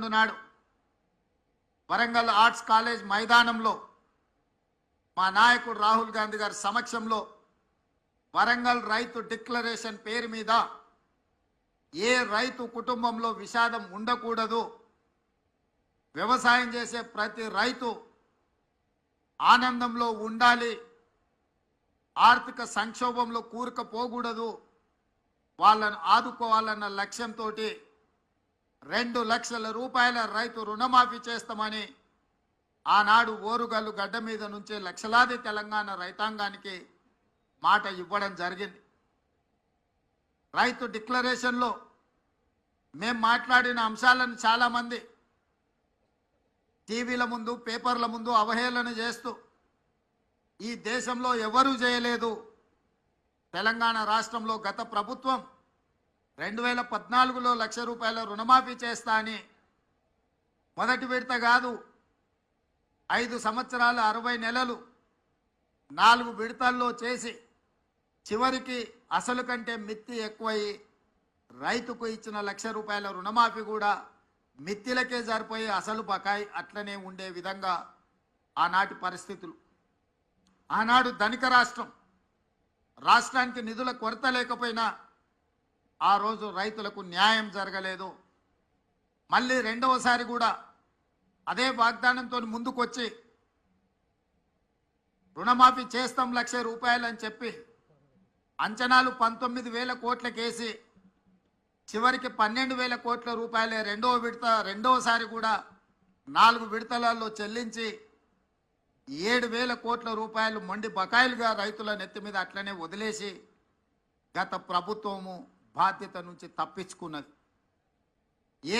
పదకొండు నాడు Warangal arts college మైదానంలో మా నాయకుడు రాహుల్ గాంధీ గారి సమక్షంలో వరంగల్ రైతు డిక్లరేషన్ పేరు మీద ఏ రైతు కుటుంబంలో విషాదం ఉండకూడదు వ్యవసాయం చేసే ప్రతి రైతు ఆనందంలో ఉండాలి ఆర్థిక సంక్షోభంలో కూరుకుపోకూడదు వాళ్ళను ఆదుకోవాలన్న లక్ష్యంతో రెండు లక్షల రూపాయల రైతు రుణమాఫీ చేస్తామని ఆనాడు ఓరుగల్లు గడ్డ మీద నుంచే లక్షలాది తెలంగాణ రైతాంగానికి మాట ఇవ్వడం జరిగింది. రైతు డిక్లరేషన్లో మేము మాట్లాడిన అంశాలను చాలామంది టీవీల ముందు పేపర్ల ముందు అవహేళన చేస్తూ ఈ దేశంలో ఎవరూ చేయలేదు తెలంగాణ రాష్ట్రంలో గత ప్రభుత్వం రెండు వేల పద్నాలుగులో లక్ష రూపాయల రుణమాఫీ చేస్తా అని మొదటి విడత కాదు ఐదు సంవత్సరాలు అరవై నెలలు నాలుగు విడతల్లో చేసి చివరికి అసలు కంటే మిత్తి ఎక్కువయి రైతుకు ఇచ్చిన లక్ష రూపాయల రుణమాఫీ కూడా మిత్తిలకే సరిపోయి అసలు బకాయి అట్లనే ఉండే విధంగా ఆనాటి పరిస్థితులు. ఆనాడు ధనిక రాష్ట్రం రాష్ట్రానికి నిధుల కొరత లేకపోయినా ఆ రోజు రైతులకు న్యాయం జరగలేదు. మళ్ళీ రెండవసారి కూడా అదే వాగ్దానంతో ముందుకొచ్చి రుణమాఫీ చేస్తాం లక్ష రూపాయలు అని చెప్పి అంచనాలు పంతొమ్మిది వేల కోట్లకేసి చివరికి పన్నెండు వేల కోట్ల రూపాయలే రెండవ విడత రెండవసారి కూడా నాలుగు విడతలలో చెల్లించి ఏడు వేల కోట్ల రూపాయలు మొండి బకాయిలుగా రైతుల నెత్తి మీద అట్లనే వదిలేసి గత ప్రభుత్వము బాధ్యత నుంచి తప్పించుకున్నది.